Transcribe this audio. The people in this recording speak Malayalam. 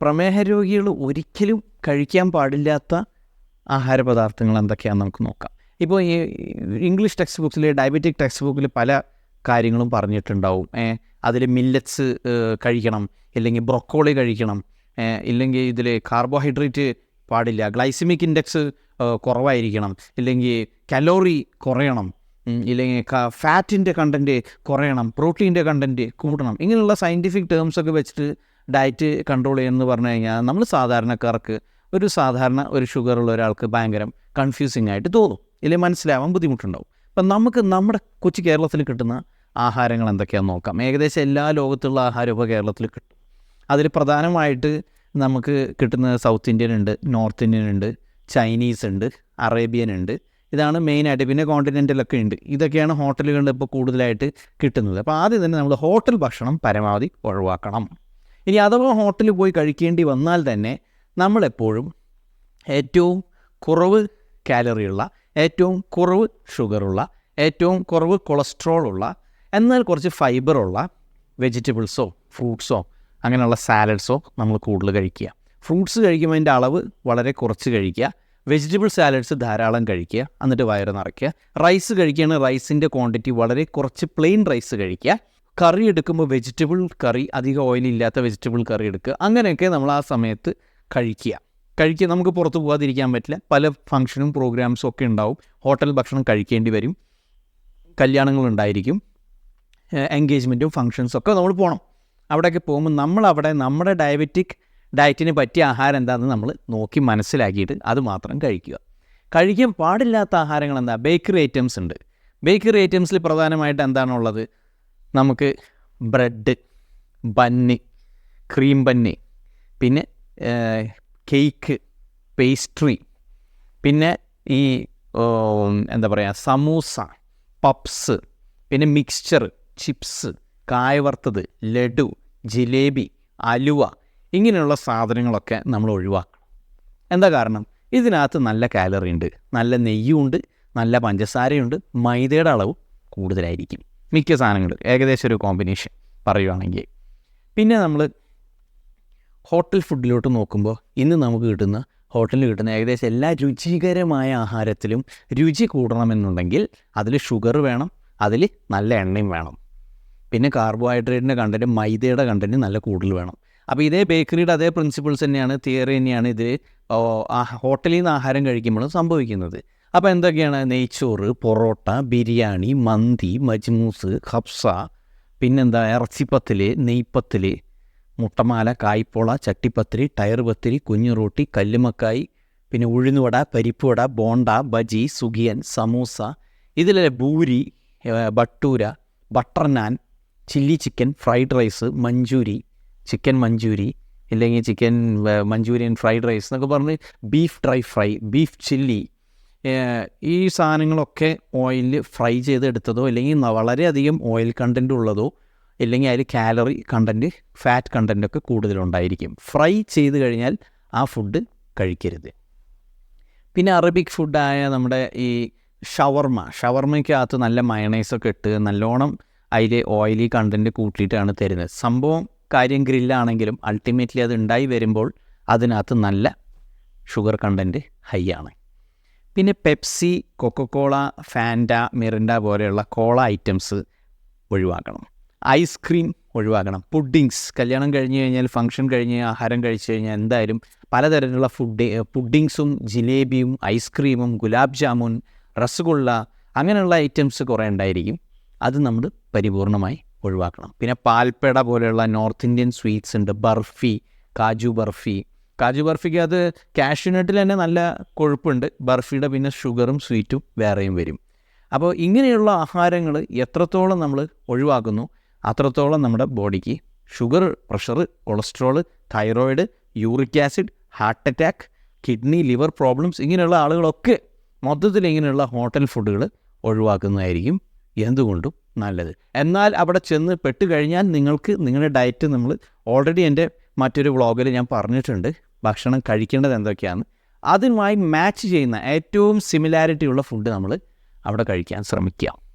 പ്രമേഹ രോഗികൾ ഒരിക്കലും കഴിക്കാൻ പാടില്ലാത്ത ആഹാര പദാർത്ഥങ്ങൾ എന്തൊക്കെയാണെന്ന് നമുക്ക് നോക്കാം. ഇപ്പോൾ ഈ ഇംഗ്ലീഷ് ടെക്സ്റ്റ് ബുക്സിൽ ഡയബറ്റിക് ടെക്സ്റ്റ് ബുക്കിൽ പല കാര്യങ്ങളും പറഞ്ഞിട്ടുണ്ടാവും. അതിൽ മില്ലറ്റ്സ് കഴിക്കണം ഇല്ലെങ്കിൽ ബ്രൊക്കോളി കഴിക്കണം ഇല്ലെങ്കിൽ ഇതിൽ കാർബോഹൈഡ്രേറ്റ് പാടില്ല ഗ്ലൈസിമിക് ഇൻഡെക്സ് കുറവായിരിക്കണം ഇല്ലെങ്കിൽ കലോറി കുറയണം ഇല്ലെങ്കിൽ ഫാറ്റിന്റെ കണ്ടന്റ് കുറയണം പ്രോട്ടീന്റെ കണ്ടന്റ് കൂട്ടണം ഇങ്ങനെയുള്ള സയന്റിഫിക് ടേംസ് ഒക്കെ വെച്ചിട്ട് ഡയറ്റ് കൺട്രോൾ ചെയ്യുമെന്ന് പറഞ്ഞു കഴിഞ്ഞാൽ നമ്മൾ സാധാരണക്കാർക്ക് ഒരു സാധാരണ ഒരു ഷുഗറുള്ള ഒരാൾക്ക് ഭയങ്കര കൺഫ്യൂസിങ് ആയിട്ട് തോന്നും. ഇല്ലെങ്കിൽ മനസ്സിലാവാൻ ബുദ്ധിമുട്ടുണ്ടാവും. അപ്പം നമുക്ക് നമ്മുടെ കൊച്ചു കേരളത്തിൽ കിട്ടുന്ന ആഹാരങ്ങൾ എന്തൊക്കെയാണെന്ന് നോക്കാം. ഏകദേശം എല്ലാ ലോകത്തുള്ള ആഹാരവും ഇപ്പോൾ കേരളത്തിൽ കിട്ടും. അതിൽ പ്രധാനമായിട്ട് നമുക്ക് കിട്ടുന്നത് സൗത്ത് ഇന്ത്യൻ ഉണ്ട് നോർത്ത് ഇന്ത്യൻ ഉണ്ട് ചൈനീസ് ഉണ്ട് അറേബ്യൻ ഉണ്ട്. ഇതാണ് മെയിനായിട്ട് പിന്നെ കോണ്ടിനെന്റലൊക്കെ ഉണ്ട്. ഇതൊക്കെയാണ് ഹോട്ടലുകളിൽ ഇപ്പോൾ കൂടുതലായിട്ട് കിട്ടുന്നത്. അപ്പോൾ ആദ്യം തന്നെ നമ്മൾ ഹോട്ടൽ ഭക്ഷണം പരമാവധി ഒഴിവാക്കണം. ഇനി അഥവാ ഹോട്ടലിൽ പോയി കഴിക്കേണ്ടി വന്നാൽ തന്നെ നമ്മളെപ്പോഴും ഏറ്റവും കുറവ് കാലറിയുള്ള ഏറ്റവും കുറവ് ഷുഗറുള്ള ഏറ്റവും കുറവ് കൊളസ്ട്രോൾ ഉള്ള എന്നാൽ കുറച്ച് ഫൈബറുള്ള വെജിറ്റബിൾസോ ഫ്രൂട്ട്സോ അങ്ങനെയുള്ള സാലഡ്സോ നമ്മൾ കൂടുതൽ കഴിക്കുക. ഫ്രൂട്ട്സ് കഴിക്കുമ്പോൾ അതിന്റെ അളവ് വളരെ കുറച്ച് കഴിക്കുക. വെജിറ്റബിൾ സാലഡ്സ് ധാരാളം കഴിക്കുക. എന്നിട്ട് വയറ് നിറയ്ക്കുക. റൈസ് കഴിക്കുകയാണെങ്കിൽ റൈസിന്റെ ക്വാണ്ടിറ്റി വളരെ കുറച്ച് പ്ലെയിൻ റൈസ് കഴിക്കുക. കറി എടുക്കുമ്പോൾ വെജിറ്റബിൾ കറി അധികം ഓയിലില്ലാത്ത വെജിറ്റബിൾ കറി എടുക്കുക. അങ്ങനെയൊക്കെ നമ്മൾ ആ സമയത്ത് കഴിക്കുക. കഴിക്കുക. നമുക്ക് പുറത്ത് പോകാതിരിക്കാൻ പറ്റില്ല. പല ഫംഗ്ഷനും പ്രോഗ്രാംസും ഒക്കെ ഉണ്ടാവും. ഹോട്ടൽ ഭക്ഷണം കഴിക്കേണ്ടി വരും. കല്യാണങ്ങളുണ്ടായിരിക്കും എൻഗേജ്മെന്റും ഫങ്ഷൻസും ഒക്കെ നമ്മൾ പോകണം അവിടെയൊക്കെ പോകുമ്പോൾ നമ്മളവിടെ നമ്മുടെ ഡയബറ്റിക് ഡയറ്റിന് പറ്റിയ ആഹാരം എന്താണെന്ന് നമ്മൾ നോക്കി മനസ്സിലാക്കിയിട്ട് അത് മാത്രം കഴിക്കുക. കഴിക്കാൻ പാടില്ലാത്ത ആഹാരങ്ങൾ എന്താ? ബേക്കറി ഐറ്റംസ് ഉണ്ട്. ബേക്കറി ഐറ്റംസിൽ പ്രധാനമായിട്ട് എന്താണുള്ളത്? നമുക്ക് ബ്രെഡ് ബന്ന് ക്രീം ബന്ന് പിന്നെ കേക്ക് പേസ്ട്രി പിന്നെ ഈ എന്താ പറയുക സമൂസ പപ്സ് പിന്നെ മിക്സ്ചർ ചിപ്സ് കായ വറുത്തത് ലഡു ജിലേബി അലുവ ഇങ്ങനെയുള്ള സാധനങ്ങളൊക്കെ നമ്മൾ ഒഴിവാക്കണം. എന്താ കാരണം? ഇതിനകത്ത് നല്ല കാലറി ഉണ്ട് നല്ല നെയ്യുണ്ട് നല്ല പഞ്ചസാരയുണ്ട് മൈദയുടെ അളവ് കൂടുതലായിരിക്കും. മിക്ക സാധനങ്ങൾ ഏകദേശം ഒരു കോമ്പിനേഷൻ പറയുവാണെങ്കിൽ. പിന്നെ നമ്മൾ ഹോട്ടൽ ഫുഡിലോട്ട് നോക്കുമ്പോൾ ഇന്ന് നമുക്ക് കിട്ടുന്ന ഹോട്ടലിൽ കിട്ടുന്ന ഏകദേശം എല്ലാ രുചികരമായ ആഹാരത്തിലും രുചി കൂടണമെന്നുണ്ടെങ്കിൽ അതിൽ ഷുഗർ വേണം അതിൽ നല്ല എണ്ണയും വേണം. പിന്നെ കാർബോഹൈഡ്രേറ്റിന്റെ കണ്ടന്റ് മൈദയുടെ കണ്ടന്റ് നല്ല കൂടുതൽ വേണം. അപ്പോൾ ഇതേ ബേക്കറിയുടെ അതേ പ്രിൻസിപ്പിൾസ് തന്നെയാണ് തിയറി തന്നെയാണ് ഇതിൽ ഹോട്ടലിൽ നിന്ന് ആഹാരം കഴിക്കുമ്പോൾ സംഭവിക്കുന്നത്. അപ്പോൾ എന്തൊക്കെയാണ്? നെയ്ച്ചോറ് പൊറോട്ട ബിരിയാണി മന്തി മജ്മൂസ് ഹബ്സ പിന്നെന്താ? ഇറച്ചിപ്പത്തിൽ നെയ്പ്പത്തിൽ മുട്ടമാല കായ്പോള ചട്ടിപ്പത്തിരി ടയർ പത്തിരി കുഞ്ഞു റൊട്ടി കല്ലുമക്കായി പിന്നെ ഉഴുന്നുവട പരിപ്പുവട ബോണ്ട ബജി സുഖിയൻ സമൂസ ഇതിലെ ഏ, bhatura butter naan chilli chicken fried rice manchuri chicken manchuri ഇല്ലെങ്കിൽ ചിക്കൻ മഞ്ചൂരിയൻ ഫ്രൈഡ് റൈസ് എന്നൊക്കെ പറഞ്ഞ് beef dry fry beef chilli ഈ സാധനങ്ങളൊക്കെ ഓയിലിൽ ഫ്രൈ ചെയ്തെടുത്തതോ അല്ലെങ്കിൽ വളരെയധികം ഓയിൽ കണ്ടന്റ് ഉള്ളതോ അല്ലെങ്കിൽ അതിൽ കാലറി കണ്ടന്റ് ഫാറ്റ് കണ്ടന്റൊക്കെ കൂടുതലുണ്ടായിരിക്കും. ഫ്രൈ ചെയ്ത് കഴിഞ്ഞാൽ ആ ഫുഡ് കഴിക്കരുത്. പിന്നെ അറബിക് ഫുഡായ നമ്മുടെ ഈ ഷവർമ. ഷവർമയ്ക്കകത്ത് നല്ല മയണൈസൊക്കെ ഇട്ട് നല്ലോണം അതിൽ ഓയിലി കണ്ടന്റ് കൂട്ടിയിട്ടാണ് തരുന്നത്. സംഭവം കാര്യം ഗ്രില്ലാണെങ്കിലും അൾട്ടിമേറ്റ്ലി അത് ഉണ്ടായി വരുമ്പോൾ അതിനകത്ത് നല്ല ഷുഗർ കണ്ടന്റ് ഹൈ ആണ്. പിന്നെ പെപ്സി കൊക്കക്കോള ഫാൻഡ മിറിൻഡ പോലെയുള്ള കോള ഐറ്റംസ് ഒഴിവാക്കണം. ഐസ്ക്രീം ഒഴിവാക്കണം. പുഡിങ്സ്. കല്യാണം കഴിഞ്ഞ് കഴിഞ്ഞാൽ ഫംഗ്ഷൻ കഴിഞ്ഞ് ആഹാരം കഴിച്ചു കഴിഞ്ഞാൽ എന്തായാലും പലതരത്തിലുള്ള ഫുഡ് പുഡിങ്സും ജിലേബിയും ഐസ്ക്രീമും ഗുലാബ് ജാമുൻ റസഗുള്ള അങ്ങനെയുള്ള ഐറ്റംസ് കുറേ ഉണ്ടായിരിക്കും. അത് നമ്മൾ പരിപൂർണമായി ഒഴിവാക്കണം. പിന്നെ പാൽപ്പേട പോലെയുള്ള നോർത്ത് ഇന്ത്യൻ സ്വീറ്റ്സ് ഉണ്ട്. ബർഫി കാജു ബർഫി കാജു ബർഫിക്ക് അത് കാഷ്യൂനട്ടിൽ തന്നെ നല്ല കൊഴുപ്പുണ്ട്. ബർഫിയുടെ പിന്നെ ഷുഗറും സ്വീറ്റും വേറെയും വരും. അപ്പോൾ ഇങ്ങനെയുള്ള ആഹാരങ്ങൾ എത്രത്തോളം നമ്മൾ ഒഴിവാക്കുന്നു? അത്രത്തോളം നമ്മുടെ ബോഡിക്ക് sugar pressure cholesterol thyroid uric acid heart attack kidney liver problems ഇങ്ങനെയുള്ള ആളുകളൊക്കെ മൊത്തത്തിൽ ഇങ്ങനെയുള്ള ഹോട്ടൽ ഫുഡുകൾ ഒഴിവാക്കുന്നതായിരിക്കും എന്തുകൊണ്ടും നല്ലത്. എന്നാൽ അവിടെ ചെന്ന് പെട്ട് കഴിഞ്ഞാൽ നിങ്ങൾക്ക് നിങ്ങളുടെ ഡയറ്റ് നമ്മൾ ഓൾറെഡി എന്റെ മറ്റൊരു വ്ളോഗിൽ ഞാൻ പറഞ്ഞിട്ടുണ്ട്. ഭക്ഷണം കഴിക്കേണ്ടത് എന്തൊക്കെയാണ്? അതുമായി മാച്ച് ചെയ്യുന്ന ഏറ്റവും സിമിലാരിറ്റി ഉള്ള ഫുഡ് നമ്മൾ അവിടെ കഴിക്കാൻ ശ്രമിക്കുക.